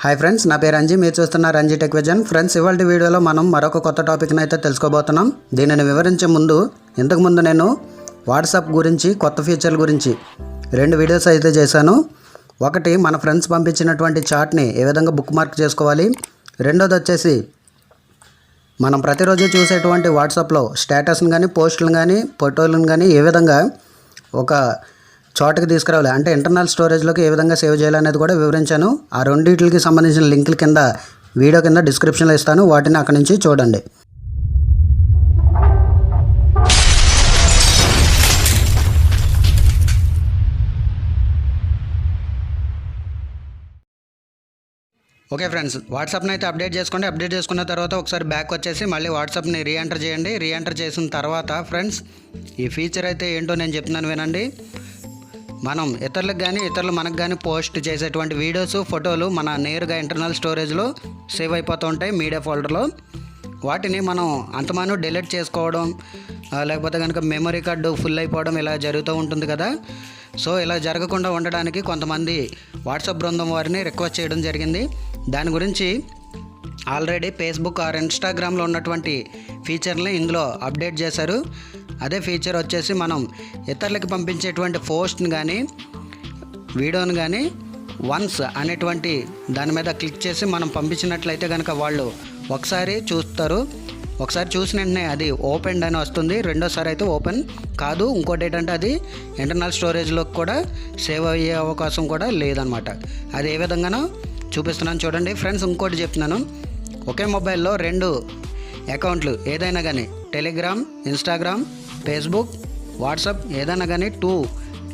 Hi friends నా పేరు రంజీ. మీరు చూస్తున్న రంజీ టెక్ విజన్ ఫ్రెండ్స్ ఇవాళ వీడియోలో మనం మరొక కొత్త టాపిక్ని అయితే తెలుసుకోబోతున్నాం. దీనిని వివరించే ముందు ఇంతకుముందు నేను వాట్సాప్ గురించి కొత్త ఫీచర్ల గురించి రెండు వీడియోస్ అయితే చేశాను. ఒకటి మన ఫ్రెండ్స్ పంపించినటువంటి చాట్ని ఏ విధంగా బుక్ మార్క్ చేసుకోవాలి? రెండోది వచ్చేసి మనం ప్రతిరోజు చూసేటువంటి వాట్సాప్లో స్టేటస్ని కానీ పోస్టులను కానీ ఫోటోలను కానీ ఏ విధంగా ఒక చోటకి తీసుకురావాలి. అంటే ఇంటర్నల్ స్టోరేజ్లోకి ఏ విధంగా సేవ్ చేయాలనేది కూడా వివరించాను. ఆ రెండింటికి సంబంధించిన లింకుల కింద వీడియో కింద డిస్క్రిప్షన్లో ఇస్తాను. వాటిని అక్కడి నుంచి చూడండి. ఓకే ఫ్రెండ్స్ వాట్సాప్ని అయితే అప్డేట్ చేసుకోండి. అప్డేట్ చేసుకున్న తర్వాత ఒకసారి బ్యాక్ వచ్చేసి మళ్ళీ వాట్సాప్ని రీఎంటర్ చేయండి. రీఎంటర్ చేసిన తర్వాత ఫ్రెండ్స్ ఈ ఫీచర్ అయితే ఏంటో నేను చెప్తున్నాను వినండి. మనం ఇతరులకు కానీ ఇతరులు మనకు కానీ పోస్ట్ చేసేటువంటి వీడియోస్ ఫోటోలు మన నేరుగా ఇంటర్నల్ స్టోరేజ్లో సేవ్ అయిపోతూ ఉంటాయి మీడియా ఫోల్డర్లో. వాటిని మనం అంతమాను డిలీట్ చేసుకోవడం లేకపోతే కనుక మెమరీ కార్డు ఫుల్ అయిపోవడం ఇలా జరుగుతూ ఉంటుంది కదా. సో ఇలా జరగకుండా ఉండడానికి కొంతమంది వాట్సాప్ బృందం వారిని రిక్వెస్ట్ చేయడం జరిగింది. దాని గురించి ఆల్రెడీ ఫేస్బుక్ ఆర్ ఇన్స్టాగ్రామ్లో ఉన్నటువంటి ఫీచర్ని ఇందులో అప్డేట్ చేశారు. అదే ఫీచర్ వచ్చేసి మనం ఇతరులకు పంపించేటువంటి పోస్ట్ని కానీ వీడియోని కానీ వన్స్ అనేటువంటి దాని మీద క్లిక్ చేసి మనం పంపించినట్లయితే కనుక వాళ్ళు ఒకసారి చూస్తారు. ఒకసారి చూసిన వెంటనే అది ఓపెన్ అని వస్తుంది. రెండోసారి అయితే ఓపెన్ కాదు. ఇంకోటి ఏంటంటే అది ఇంటర్నల్ స్టోరేజ్లోకి కూడా సేవ్ అయ్యే అవకాశం కూడా లేదనమాట అది ఏ విధంగానో చూపిస్తున్నాను చూడండి. ఫ్రెండ్స్ ఇంకోటి చెప్తున్నాను. ఒకే మొబైల్లో రెండు అకౌంట్లు ఏదైనా కానీ టెలిగ్రామ్ ఇన్స్టాగ్రామ్ ఫేస్బుక్ వాట్సాప్ ఏదైనా కానీ టూ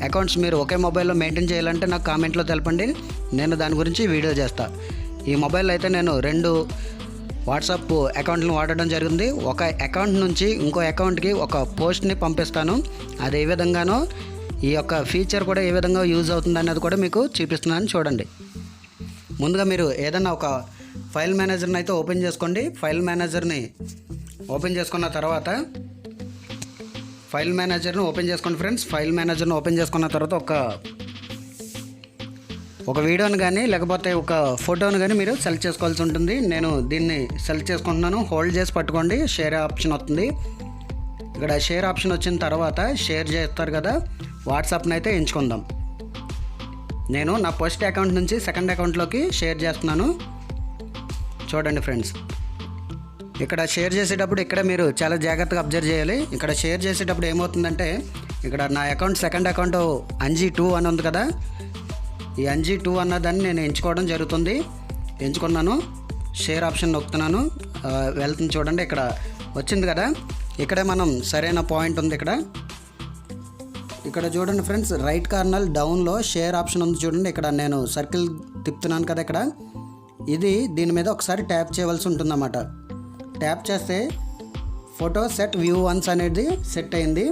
అకౌంట్స్ మీరు ఒకే మొబైల్లో మెయింటైన్ చేయాలంటే నాకు కామెంట్లో తెలపండి. నేను దాని గురించి వీడియో చేస్తా. ఈ మొబైల్ అయితే నేను రెండు వాట్సాప్ అకౌంట్లను వాడడం జరిగింది. ఒక అకౌంట్ నుంచి ఇంకో అకౌంట్కి ఒక పోస్ట్ని పంపిస్తాను. అది ఏ విధంగానో ఈ యొక్క ఫీచర్ కూడా ఏ విధంగా యూజ్ అవుతుంది అనేది కూడా మీకు చూపిస్తున్నాను చూడండి. ముందుగా మీరు ఏదైనా ఒక ఫైల్ మేనేజర్ని అయితే ఓపెన్ చేసుకోండి. ఫైల్ మేనేజర్ని ఓపెన్ చేసుకున్న తర్వాత ఫైల్ మేనేజర్ని ఓపెన్ చేసుకోండి ఫ్రెండ్స్. ఫైల్ మేనేజర్ని ఓపెన్ చేసుకున్న తర్వాత ఒక ఒక వీడియోని కానీ లేకపోతే ఒక ఫోటోని కానీ మీరు సెలెక్ట్ చేసుకోవాల్సి ఉంటుంది. నేను దీన్ని సెలెక్ట్ చేసుకుంటున్నాను. హోల్డ్ చేసి పట్టుకోండి. షేర్ ఆప్షన్ వస్తుంది. ఇక్కడ షేర్ ఆప్షన్ వచ్చిన తర్వాత షేర్ చేస్తారు కదా. వాట్సాప్ని అయితే ఎంచుకుందాం. నేను నా ఫస్ట్ అకౌంట్ నుంచి సెకండ్ అకౌంట్లోకి షేర్ చేస్తున్నాను. చూడండి ఫ్రెండ్స్. ఇక్కడ షేర్ చేసేటప్పుడు ఇక్కడ మీరు చాలా జాగ్రత్తగా అబ్జర్వ్ చేయాలి. ఇక్కడ షేర్ చేసేటప్పుడు ఏమవుతుందంటే ఇక్కడ నా account second account Anji two అని ఉంది కదా. ఈ అంజీ టూ అన్న దాన్ని నేను ఎంచుకోవడం జరుగుతుంది. ఎంచుకున్నాను. షేర్ ఆప్షన్ నొక్కుతున్నాను. వెళ్తుంది చూడండి ఇక్కడ వచ్చింది కదా. ఇక్కడే మనం సరైన పాయింట్ ఉంది ఇక్కడ. ఇక్కడ చూడండి ఫ్రెండ్స్ రైట్ కార్నర్ డౌన్లో షేర్ ఆప్షన్ ఉంది చూడండి. ఇక్కడ నేను సర్కిల్ తిప్పుతున్నాను కదా ఇక్కడ. ఇది దీని మీద ఒకసారి ట్యాప్ చేయవలసి ఉంటుందన్నమాట. ట్యాప్ చేస్తే ఫోటో సెట్ వ్యూ వన్స్ అనేది సెట్ అయింది.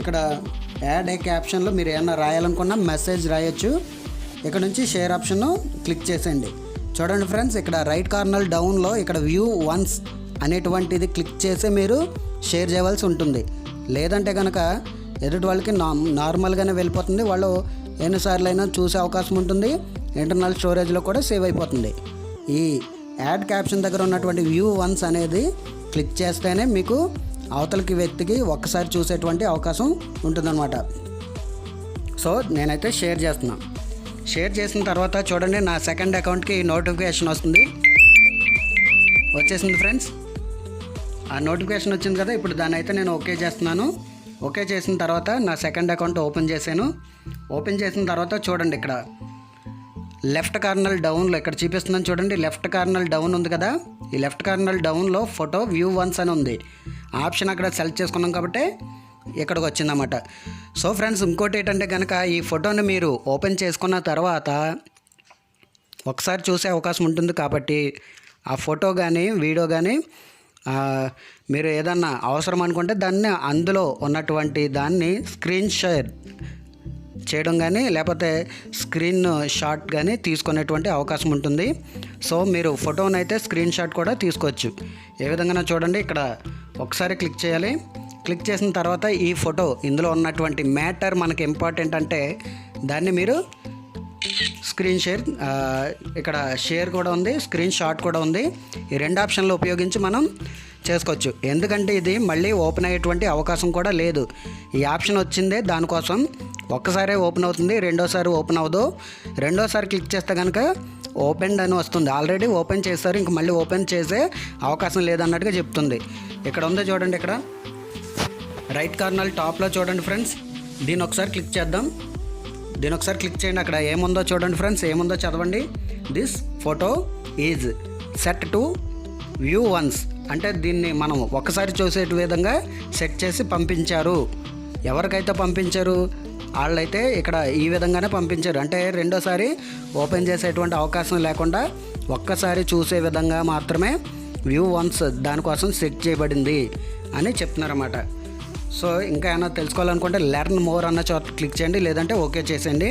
ఇక్కడ యాడ్ ఏ క్యాప్షన్లో మీరు ఏమన్నా రాయాలనుకున్నా మెసేజ్ రాయొచ్చు. ఇక్కడ నుంచి షేర్ ఆప్షన్ క్లిక్ చేసేయండి. చూడండి ఫ్రెండ్స్ ఇక్కడ రైట్ కార్నర్ డౌన్లో ఇక్కడ వ్యూ వన్స్ అనేటువంటిది క్లిక్ చేసి మీరు షేర్ చేయవలసి ఉంటుంది. లేదంటే కనుక ఎదుటి వాళ్ళకి నా నార్మల్గానే వెళ్ళిపోతుంది. వాళ్ళు ఎన్నిసార్లు అయినా చూసే అవకాశం ఉంటుంది. ఇంటర్నల్ స్టోరేజ్లో కూడా సేవ్ అయిపోతుంది. ఈ యాడ్ క్యాప్షన్ దగ్గర ఉన్నటువంటి వ్యూ వన్స్ అనేది క్లిక్ చేస్తేనే మీకు అవతలకి వ్యక్తికి ఒక్కసారి చూసేటువంటి అవకాశం ఉంటుందన్నమాట. సో నేనైతే షేర్ చేస్తున్నా. షేర్ చేసిన తర్వాత చూడండి నా సెకండ్ అకౌంట్కి నోటిఫికేషన్ వస్తుంది. వచ్చేసింది ఫ్రెండ్స్. ఆ నోటిఫికేషన్ వచ్చింది కదా ఇప్పుడు దాన్ని అయితే నేను ఓకే చేస్తున్నాను. ఓకే చేసిన తర్వాత నా సెకండ్ అకౌంట్ ఓపెన్ చేశాను. ఓపెన్ చేసిన తర్వాత చూడండి ఇక్కడ. లెఫ్ట్ కార్నల్ డౌన్లో ఇక్కడ చూపిస్తున్నాను చూడండి. లెఫ్ట్ కార్నల్ డౌన్ ఉంది కదా. ఈ లెఫ్ట్ కార్నల్ డౌన్లో ఫోటో వ్యూ వన్స్ అని ఉంది. ఆప్షన్ అక్కడ సెలెక్ట్ చేసుకున్నాం కాబట్టి ఇక్కడికి వచ్చిందన్నమాట. సో ఫ్రెండ్స్ ఇంకోటి ఏంటంటే కనుక ఈ ఫోటోని మీరు ఓపెన్ చేసుకున్న తర్వాత ఒకసారి చూసే అవకాశం ఉంటుంది కాబట్టి ఆ ఫోటో కానీ వీడియో కానీ మీరు ఏదన్నా అవసరం అనుకుంటే దాన్ని అందులో ఉన్నటువంటి దాన్ని స్క్రీన్ షేర్ చేయడం కానీ లేకపోతే స్క్రీన్ షాట్ కానీ తీసుకునేటువంటి అవకాశం ఉంటుంది. సో మీరు ఫోటోని అయితే స్క్రీన్ షాట్ కూడా తీసుకోవచ్చు. ఏ విధంగా చూడండి ఇక్కడ ఒకసారి క్లిక్ చేయాలి. క్లిక్ చేసిన తర్వాత ఈ ఫోటో ఇందులో ఉన్నటువంటి మ్యాటర్ మనకి ఇంపార్టెంట్ అంటే దాన్ని మీరు స్క్రీన్ షేర్ ఇక్కడ షేర్ కూడా ఉంది స్క్రీన్ షాట్ కూడా ఉంది. ఈ రెండు ఆప్షన్లు ఉపయోగించి మనం చేసుకోవచ్చు. ఎందుకంటే ఇది మళ్ళీ ఓపెన్ అయ్యేటువంటి అవకాశం కూడా లేదు. ఈ ఆప్షన్ వచ్చిందే దానికోసం ఒక్కసారే ఓపెన్ అవుతుంది రెండోసారి ఓపెన్ అవ్వదు. రెండోసారి క్లిక్ చేస్తే కనుక ఓపెన్ అని వస్తుంది. ఆల్రెడీ ఓపెన్ చేస్తారు ఇంక మళ్ళీ ఓపెన్ చేసే అవకాశం లేదన్నట్టుగా చెప్తుంది. ఇక్కడ ఉందో చూడండి ఇక్కడ. రైట్ కార్నర్ టాప్లో చూడండి ఫ్రెండ్స్. దీని ఒకసారి క్లిక్ చేద్దాం. దీని ఒకసారి క్లిక్ చేయండి. అక్కడ ఏముందో చూడండి ఫ్రెండ్స్. ఏముందో చదవండి. This photo is set to view once అంటే దీన్ని మనం ఒక్కసారి చూసే విధంగా సెట్ చేసి పంపించారు. ఎవరికైతే పంపించారు? వాళ్ళైతే ఇక్కడ ఈ విధంగానే పంపించారు. అంటే రెండోసారి ఓపెన్ చేసేటువంటి అవకాశం లేకుండా ఒక్కసారి చూసే విధంగా మాత్రమే వ్యూ వన్స్ దానికోసం సెట్ చేయబడింది అని చెప్తున్నారన్నమాట. సో ఇంకా ఏమైనా తెలుసుకోవాలనుకుంటే లెర్న్ మోర్ అన్న చోట క్లిక్ చేయండి లేదంటే ఓకే చేసేయండి.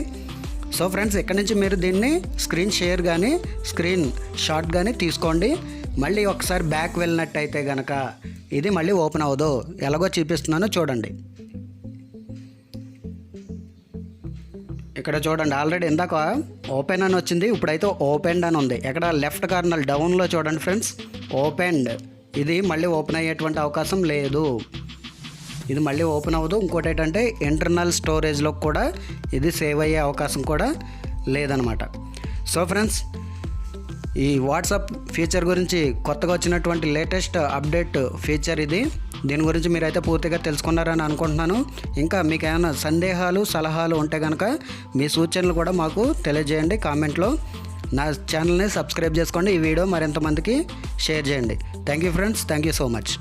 సో ఫ్రెండ్స్ ఇక్కడ నుంచి మీరు దీన్ని స్క్రీన్ షేర్ కానీ స్క్రీన్ షాట్ కానీ తీసుకోండి. మళ్ళీ ఒకసారి బ్యాక్ వెళ్ళినట్టయితే కనుక ఇది మళ్ళీ ఓపెన్ అవ్వదు ఎలాగో చూపిస్తున్నానో చూడండి. ఇక్కడ చూడండి ఆల్రెడీ ఇందాక ఓపెన్ అని వచ్చింది ఇప్పుడైతే ఓపెన్డ్ అని ఉంది. ఎక్కడ లెఫ్ట్ కార్నర్ డౌన్లో చూడండి ఫ్రెండ్స్ ఓపెన్డ్ ఇది మళ్ళీ ఓపెన్ అయ్యేటువంటి అవకాశం లేదు. ఇది మళ్ళీ ఓపెన్ అవ్వదు ఇంకోటి ఏంటంటే ఇంటర్నల్ స్టోరేజ్లో కూడా ఇది సేవ్ అయ్యే అవకాశం కూడా లేదనమాట. సో ఫ్రెండ్స్ ఈ వాట్సాప్ ఫీచర్ గురించి కొత్తగా వచ్చినటువంటి లేటెస్ట్ అప్డేట్ ఫీచర్ ఇది. దీని గురించి మీరైతే పూర్తిగా తెలుసుకున్నారని అనుకుంటున్నాను. ఇంకా మీకు ఏమైనా సందేహాలు సలహాలు ఉంటే కనుక మీ సూచనలు కూడా మాకు తెలియజేయండి కామెంట్లో నా ఛానల్ని సబ్స్క్రైబ్ చేసుకోండి. ఈ వీడియో మరింతమందికి షేర్ చేయండి. Thank you friends thank you so much